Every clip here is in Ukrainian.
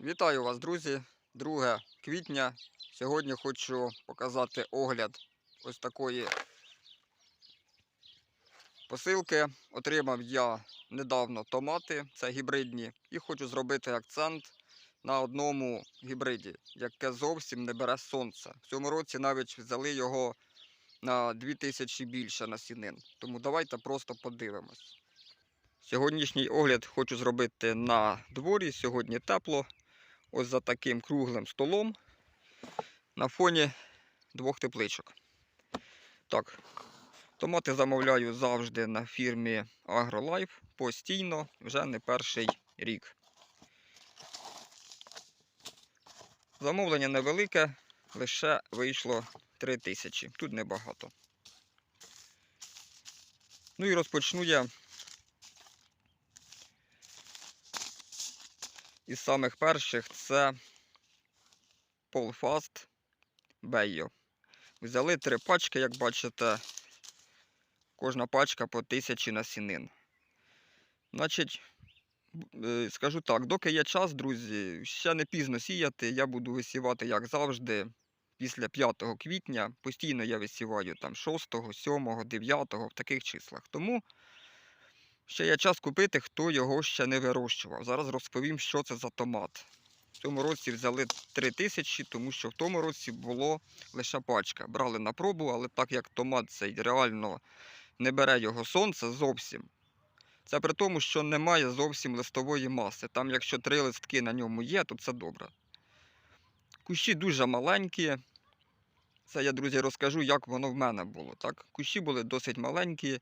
Вітаю вас, друзі! 2 квітня. Сьогодні хочу показати огляд ось такої посилки. Отримав я недавно томати, це гібридні, і хочу зробити акцент на одному гібриді, яке зовсім не бере сонце. В цьому році навіть взяли його на 2000 більше насінин. Тому давайте просто подивимось. Сьогоднішній огляд хочу зробити на дворі. Сьогодні тепло ось за таким круглим столом на фоні двох тепличок. Так, томати замовляю завжди на фірмі AgroLife постійно, вже не перший рік. Замовлення невелике, лише вийшло 3 тисячі. Тут небагато. Ну і розпочну я із самих перших це Polfast Beyo. Взяли три пачки, як бачите, кожна пачка по тисячі насінин. Значить, е, скажу так, доки є час, друзі, ще не пізно сіяти, я буду висівати, як завжди, після 5 квітня. Постійно я висіваю там 6, 7, 9 в таких числах. Тому Ще є час купити, хто його ще не вирощував. Зараз розповім, що це за томат. В цьому році взяли 3 тисячі, тому що в тому році було лише пачка. Брали на пробу, але так як томат цей реально не бере його сонце зовсім. Це при тому, що немає зовсім листової маси. Там, якщо три листки на ньому є, то це добре. Кущі дуже маленькі. Це я, друзі, розкажу, як воно в мене було. Так? Кущі були досить маленькі.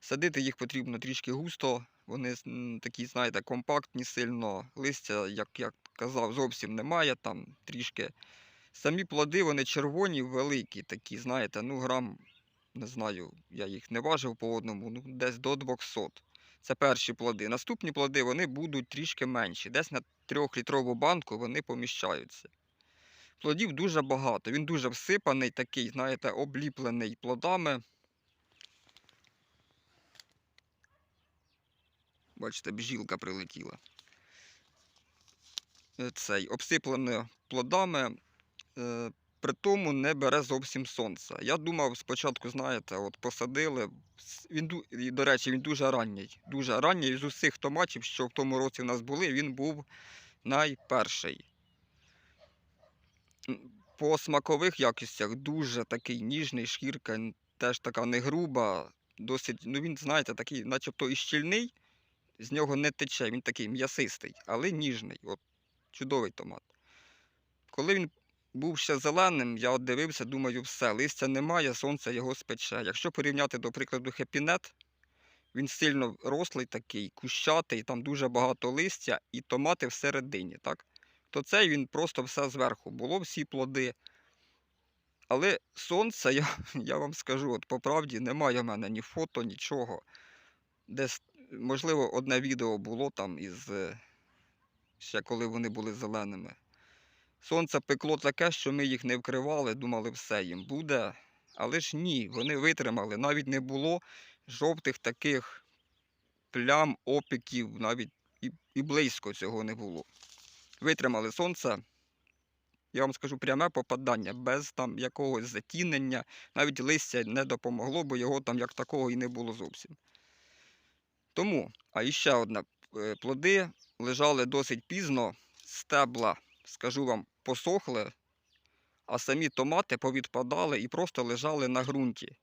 Садити їх потрібно трішки густо. Вони такі, знаєте, компактні сильно. Листя, як я казав, зовсім немає. Там трішки. Самі плоди, вони червоні, великі, такі, знаєте, ну грам, не знаю, я їх не важив по одному, ну десь до 200. Це перші плоди. Наступні плоди вони будуть трішки менші. Десь на 3-літрову банку вони поміщаються. Плодів дуже багато. Він дуже всипаний, такий, знаєте, обліплений плодами. Бачите, бжілка прилетіла. Е, Цей обсиплений плодами, е, при тому не бере зовсім сонця. Я думав, спочатку, знаєте, от посадили. Він, до речі, він дуже ранній. Дуже ранній з усіх томатів, що в тому році в нас були, він був найперший. По смакових якостях дуже такий ніжний, шкірка теж така не груба, досить, ну він, знаєте, такий, начебто і щільний, з нього не тече, він такий м'ясистий, але ніжний. От, чудовий томат. Коли він був ще зеленим, я дивився, думаю, все, листя немає, сонце його спече. Якщо порівняти, до прикладу, хепінет, він сильно рослий такий, кущатий, там дуже багато листя і томати всередині, так? То цей він просто все зверху. Було всі плоди. Але сонця, я, я вам скажу, от по правді немає в мене ні фото, нічого. Десь, можливо, одне відео було там із е, ще коли вони були зеленими. Сонце пекло таке, що ми їх не вкривали, думали, все їм буде. Але ж ні, вони витримали. Навіть не було жовтих таких плям, опіків, навіть і, і близько цього не було. Витримали сонце. Я вам скажу пряме попадання, без там якогось затінення, навіть листя не допомогло, бо його там як такого і не було зовсім. Тому, а іще одне, е, плоди лежали досить пізно, стебла, скажу вам, посохли, а самі томати повідпадали і просто лежали на ґрунті.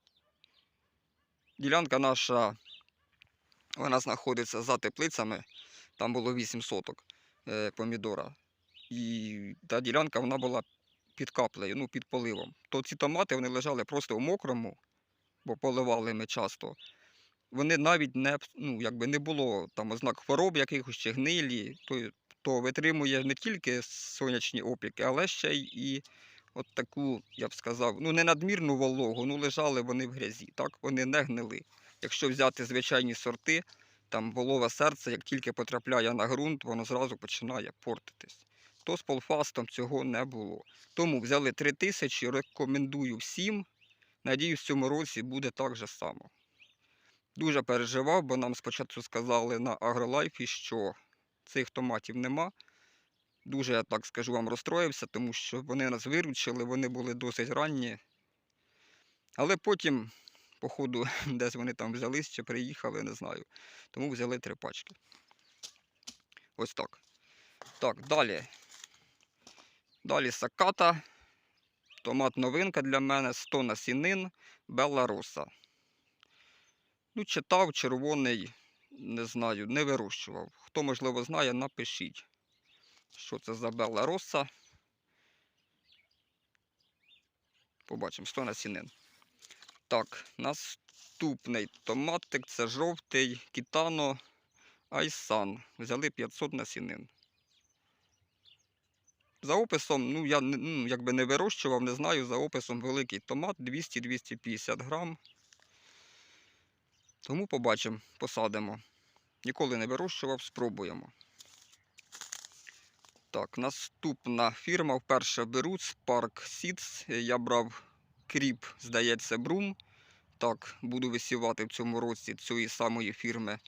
Ділянка наша, вона знаходиться за теплицями, там було 8 соток е, помідора. І та ділянка вона була під каплею, ну, під поливом. То ці томати вони лежали просто в мокрому, бо поливали ми часто. Вони навіть не, ну, якби не було там ознак хвороб якихось чи гнилі, то, то витримує не тільки сонячні опіки, але ще й от таку, я б сказав, ну не надмірну вологу, ну лежали вони в грязі, так? Вони не гнили. Якщо взяти звичайні сорти, там волове серце, як тільки потрапляє на ґрунт, воно зразу починає портитись. То з полфастом цього не було. Тому взяли 3 тисячі, рекомендую всім. Надіюсь, в цьому році буде так же само. Дуже переживав, бо нам спочатку сказали на агролайфі, що цих томатів нема. Дуже, я так скажу вам, розстроївся, тому що вони нас виручили, вони були досить ранні. Але потім, походу, десь вони там взялись чи приїхали, не знаю. Тому взяли три пачки. Ось так. Так, далі. Далі саката. Томат новинка для мене 100 насінин Белароса. Ну, читав червоний, не знаю, не вирощував. Хто, можливо, знає, напишіть, що це за Белароса. Побачимо, 100 насінин. Так, наступний томатик це жовтий Кітано Айсан. Взяли 500 насінин. За описом, ну я ну, якби не вирощував, не знаю. За описом великий томат 200-250 грам. Тому побачимо, посадимо. Ніколи не вирощував, спробуємо. Так, наступна фірма вперше беру Spark Seeds. Я брав кріп, здається, Брум. Так, буду висівати в цьому році цієї самої фірми.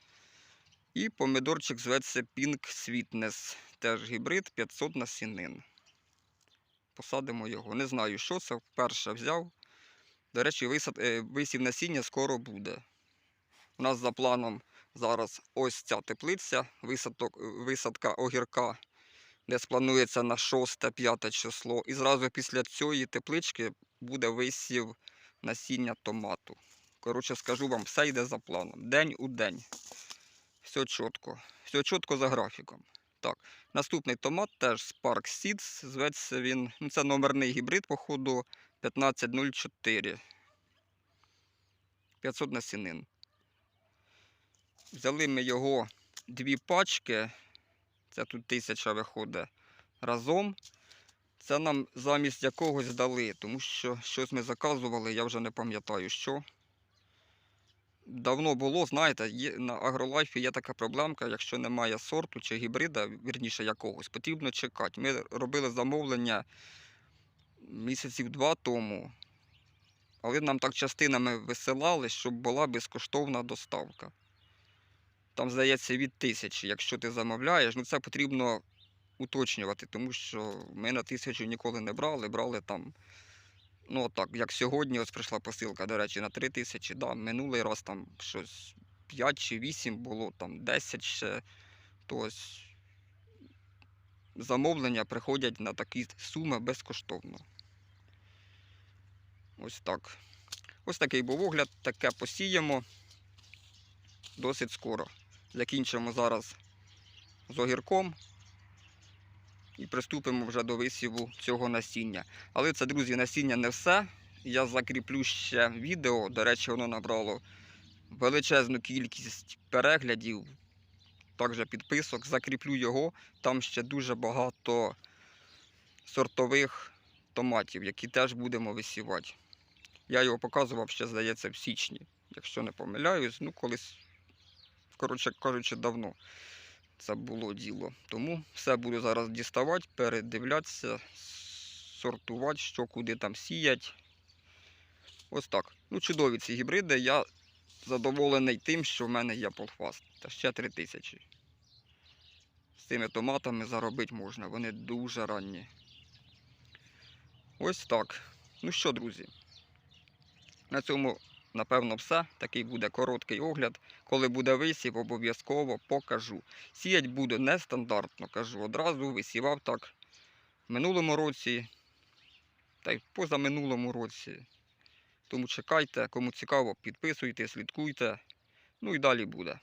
І помидорчик зветься Pink Sweetness. Теж гібрид 500 насінин. Посадимо його. Не знаю, що це. Вперше взяв. До речі, е, висів насіння скоро буде. У нас за планом зараз ось ця теплиця, висадок, висадка огірка, де спланується на 6-5 число. І зразу після цієї теплички буде висів насіння томату. Коротше, скажу вам, все йде за планом. День у день. Все чітко. Все чітко за графіком. Так, наступний томат теж Spark Seeds. Зветься він. Ну, це номерний гібрид, походу, 1504. 500 насінин. Взяли ми його дві пачки. Це тут тисяча виходить разом. Це нам замість якогось дали, тому що щось ми заказували, я вже не пам'ятаю що. Давно було, знаєте, на агролайфі є така проблемка, якщо немає сорту чи гібрида, вірніше якогось, потрібно чекати. Ми робили замовлення місяців два тому, але нам так частинами висилали, щоб була безкоштовна доставка. Там, здається, від тисячі, якщо ти замовляєш, ну це потрібно уточнювати, тому що ми на тисячу ніколи не брали, брали там. Ну, так, як сьогодні, ось прийшла посилка, до речі, на 3 тисячі. Да, минулий раз там щось 5 чи 8 було, там 10 ще. То ось замовлення приходять на такі суми безкоштовно. Ось так. Ось такий був огляд, таке посіємо досить скоро. Закінчимо зараз з огірком і приступимо вже до висіву цього насіння. Але це, друзі, насіння не все. Я закріплю ще відео. До речі, воно набрало величезну кількість переглядів, також підписок. Закріплю його. Там ще дуже багато сортових томатів, які теж будемо висівати. Я його показував ще, здається, в січні, якщо не помиляюсь, ну колись, коротше кажучи, давно це було діло. Тому все буду зараз діставати, передивлятися, сортувати, що куди там сіять. Ось так. Ну, чудові ці гібриди. Я задоволений тим, що в мене є полфаст. Та ще 3 тисячі. З цими томатами заробити можна, вони дуже ранні. Ось так. Ну що, друзі, на цьому, напевно, все. Такий буде короткий огляд. Коли буде висів, обов'язково покажу. Сіять буду нестандартно, кажу. Одразу висівав так в минулому році та й позаминулому році. Тому чекайте, кому цікаво, підписуйте, слідкуйте. Ну і далі буде.